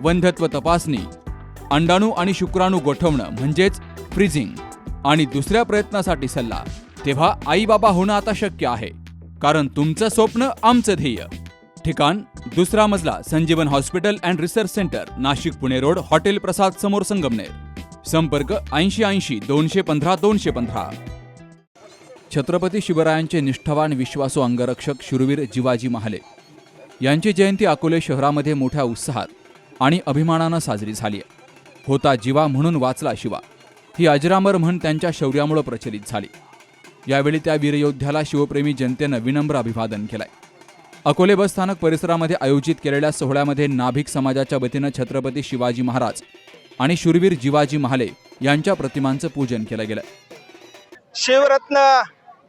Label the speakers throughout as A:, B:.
A: वंध्यत्व तपासणी अंडाणू आणि शुक्राणू गोठवणं म्हणजेच फ्रीजिंग आणि दुसऱ्या प्रयत्नासाठी सल्ला. तेव्हा आई बाबा होणं आता शक्य आहे कारण तुमचं स्वप्न आमचं ध्येय. ठिकाण दुसरा मजला Sanjeevan hospital and research center Nashik Pune road hotel Prasad समोर संगमनेर. संपर्क ऐंशी ऐंशी दोनशे पंधरा दोनशे पंधरा. छत्रपती शिवरायांचे निष्ठावान विश्वासू अंगरक्षक शूरवीर जिवाजी महाले. यांची जयंती अकोले शहरामध्ये मोठ्या उत्साहात. आणि अभिमानानं साजरी झाली. आहे होता जीवा म्हणून वाचला शिवा. ही अजरामर म्हण त्यांच्या शौर्यामुळे प्रचलित झाली. यावेळी त्या वीरयोद्ध्याला शिवप्रेमी जनतेनं विनम्र अभिवादन केलंय. अकोले बस स्थानक परिसरामध्ये आयोजित केलेल्या सोहळ्यामध्ये नाभिक समाजाच्या वतीनं छत्रपती शिवाजी महाराज आणि शूरवीर जिवाजी महाले यांच्या प्रतिमांचं पूजन केलं गेलं.
B: शिवरत्न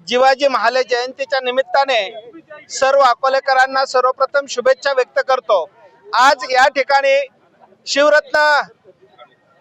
B: जिवाजी महाले जयंतीच्या निमित्ताने सर्व अकोलेकरांना सर्वप्रथम शुभेच्छा व्यक्त करतो. आज या ठिकाणी शिवरत्न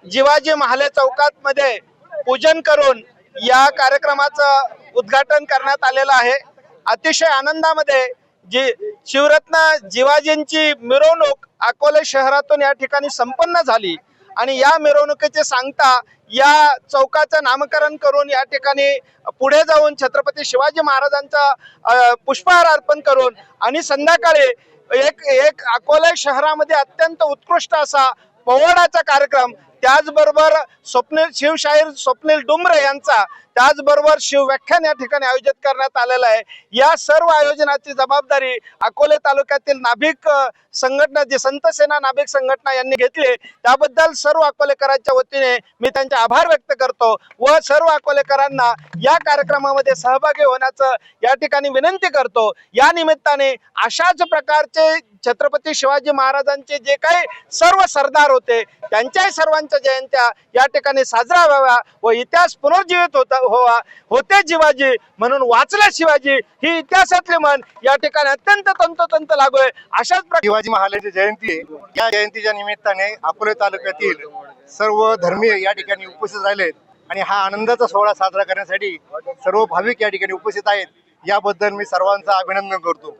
B: जिवाजी महाले चौकात मध्ये पूजन करून या कार्यक्रमाचं उद्घाटन करण्यात आलेलं आहे. अतिशय आनंदामध्ये जी शिवरत्न जिवाजींची मिरवणूक अकोले शहरातून या ठिकाणी संपन्न झाली आणि या मिरवणुकीचे सांगता या चौकाचं नामकरण करून या ठिकाणी पुढे जाऊन छत्रपती शिवाजी महाराजांचा पुष्पहार अर्पण करून आणि संध्याकाळी एक एक अकोले शहरामध्ये अत्यंत उत्कृष्ट असा पोवाडाचा कार्यक्रम त्याचबरोबर स्वप्नील शिवशाहीर स्वप्नील डुमरे यांचा त्याचबरोबर शिवव्याख्यान या ठिकाणी आयोजित करण्यात आलेलं आहे. या सर्व आयोजनाची जबाबदारी अकोले तालुक्यातील नाभिक संघटना जी संत सेना नाभिक संघटना यांनी घेतली त्याबद्दल सर्व अकोलेकरांच्या वतीने मी त्यांचे आभार व्यक्त करतो व सर्व अकोलेकरांना या कार्यक्रमामध्ये सहभागी होण्याचं या ठिकाणी विनंती करतो. या निमित्ताने अशाच प्रकारचे छत्रपती शिवाजी महाराजांचे जे काही सर्व सरदार होते त्यांच्याही सर्वांच्या जयंत्या या ठिकाणी साजरा व्हाव्या व इतिहास पुनर्जीवित होता होवा होते शिवाजी म्हणून वाचला शिवाजी ही इतिहासातले म्हण या ठिकाणी अत्यंत तंतोतंत लागू आहे. अशाच प्रकारे
C: शिवाजी महाराजांची जयंती आहे. या जयंतीच्या निमित्ताने अकोले तालुक्यातील सर्व धर्मीय या ठिकाणी उपस्थित राहिलेत आणि हा आनंदाचा सोहळा साजरा करण्यासाठी सर्व भाविक या ठिकाणी उपस्थित आहेत. याबद्दल मी सर्वांचं अभिनंदन करतो.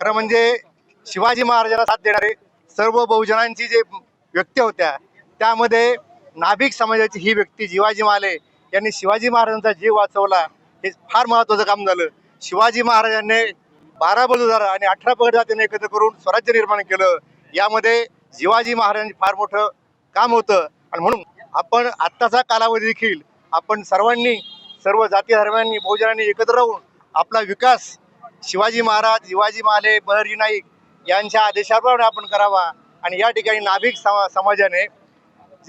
C: खरं म्हणजे शिवाजी महाराजांना साथ देणारे सर्व बहुजनांची जे व्यक्ती होत्या त्यामध्ये नाभिक समाजाची ही व्यक्ती जिवाजी महाले यांनी शिवाजी महाराजांचा जीव वाचवला. हे फार महत्वाचं काम झालं. शिवाजी महाराजांनी बारा बलुदार आणि अठरा पगड जातीने एकत्र करून स्वराज्य निर्माण केलं. यामध्ये शिवाजी महाराजांचे फार मोठं काम होतं. आणि म्हणून आपण आत्ताचा कालावधी देखील आपण सर्वांनी सर्व जाती धर्मांनी बहुजनांनी एकत्र राहून आपला विकास शिवाजी महाराज शिवाजी महाले बहरजी नाईक यांच्या आदेशाप्रमाणे आपण करावा. आणि या ठिकाणी नाभिक समा समाजाने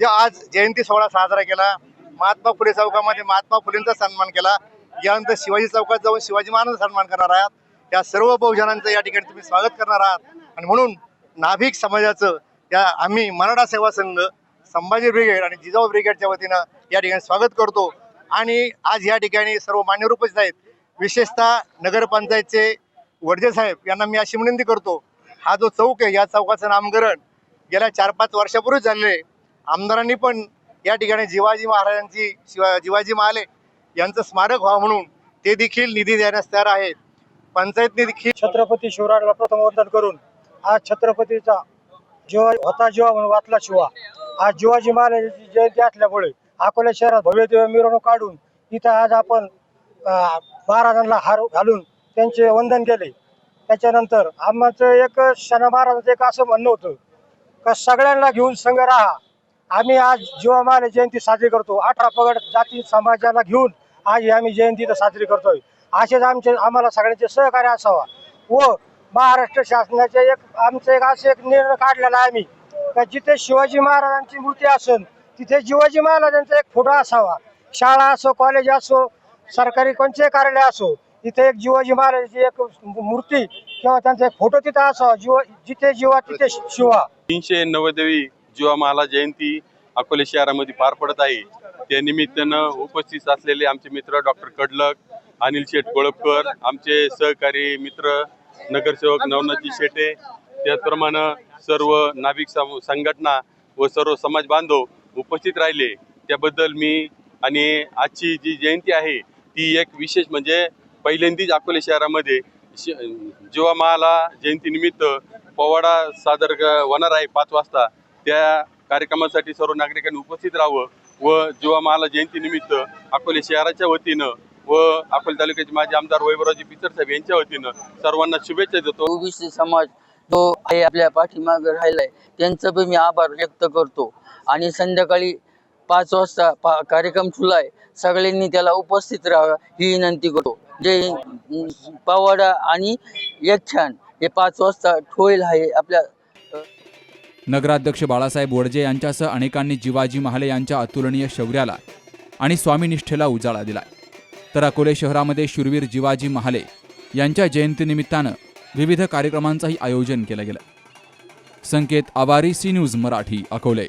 C: जे आज जयंती सोहळा साजरा केला महात्मा फुले चौकामध्ये महात्मा फुलेंचा सन्मान केला. यानंतर शिवाजी चौकात जाऊन शिवाजी महाराजांचा सन्मान करणार आहात. या सर्व बहुजनांचं या ठिकाणी तुम्ही स्वागत करणार आहात. आणि म्हणून नाभिक समाजाचं या आम्ही मराठा सेवा संघ संभाजी ब्रिगेड आणि जिजाऊ ब्रिगेडच्या वतीनं या ठिकाणी स्वागत करतो. आणि आज या ठिकाणी सर्व मान्यवर उपस्थित आहेत. विशेषतः नगरपंचायतचे वडजे साहेब यांना मी अशी विनंती करतो. हा जो चौक आहे या चौकाचं नामकरण गेल्या चार पाच वर्षापूर्वी झालेले आमदारांनी पण या ठिकाणी जिवाजी महाराजांची शिवा जिवाजी महाले यांचं स्मारक व्हावं म्हणून ते देखील निधी देण्यास तयार आहेत. पंचायतने देखील
D: छत्रपती शिवरायाला प्रथम वंदन करून आज छत्रपतीचा जीवा होता जीवा म्हणून वाचला शिवा. आज जिवाजी महाराजांची जयंती असल्यामुळे अकोला शहरात भव्य दिव्य मिरवणूक काढून इथं आज आपण महाराजांना हार घालून त्यांचे वंदन केले. त्याच्यानंतर आमचं एक शना महाराजांचं एक असं म्हणणं होतं का सगळ्यांना घेऊन संघ राहा. आम्ही आज जीवा महाराज जयंती साजरी करतो. अठरा पगड जाती समाजाला घेऊन आज आम्ही जयंती साजरी करतोय. असेच आमचे आम्हाला सगळ्यांचे सहकार्य असावा. व महाराष्ट्र शासनाचे एक आमचं एक असं एक निर्णय काढलेला आहे आम्ही. का जिथे शिवाजी महाराजांची मूर्ती असेल तिथे शिवाजी महाराजांचा एक फोटो असावा. शाळा असो कॉलेज असो सरकारी कोणते कार्यालय असो तिथे एक जिवाजी महाराजांची एक मूर्ती किंवा त्यांचा एक फोटो तिथे असावा. जीव जिथे जीवा तिथे शिवा.
E: तीनशे नव्वदवी जीवामाला जयंती अकोले शहरामध्ये पार पडत आहे त्या निमित्तानं उपस्थित असलेले आमचे मित्र डॉक्टर कडलक अनिल शेठ कोळपकर आमचे सहकारी मित्र नगरसेवक नवनाथजी शेटे त्याचप्रमाणे सर्व नाविक संघटना व सर्व समाज बांधव उपस्थित राहिले. त्याबद्दल मी आणि आजची जी जयंती आहे ती एक विशेष म्हणजे पहिल्यांदाच अकोले शहरामध्ये श- जीवामाला जयंतीनिमित्त पोवाडा सादर होणार आहे पाच वाजता त्या कार्यक्रमासाठी सर्व नागरिकांनी उपस्थित राहावं व जीवामाला जयंतीनिमित्त अकोले शहराच्या वतीनं व अकोले तालुक्याचे माजी आमदार वैभवराजी पिचर साहेब यांच्या वतीनं सर्वांना शुभेच्छा देतो.
F: ओबीसी समाज जो आहे आपल्या पाठीमागे राहिलाय त्यांचं पण मी आभार व्यक्त करतो. आणि संध्याकाळी पाच वाजता पा कार्यक्रम सुरू आहे सगळ्यांनी त्याला उपस्थित राहावं ही विनंती करतो. जे पवाडा आणि एक छान हे पाच वाजता ठोईल आहे आपल्या
A: नगराध्यक्ष बाळासाहेब वडजे यांच्यासह अनेकांनी जिवाजी महाले यांच्या अतुलनीय शौर्याला आणि स्वामीनिष्ठेला उजाळा दिला तर अकोले शहरामध्ये शूरवीर जिवाजी महाले यांच्या जयंतीनिमित्तानं विविध कार्यक्रमांचंही आयोजन केलं गेलं. Sanket Awari C news Marathi Akole.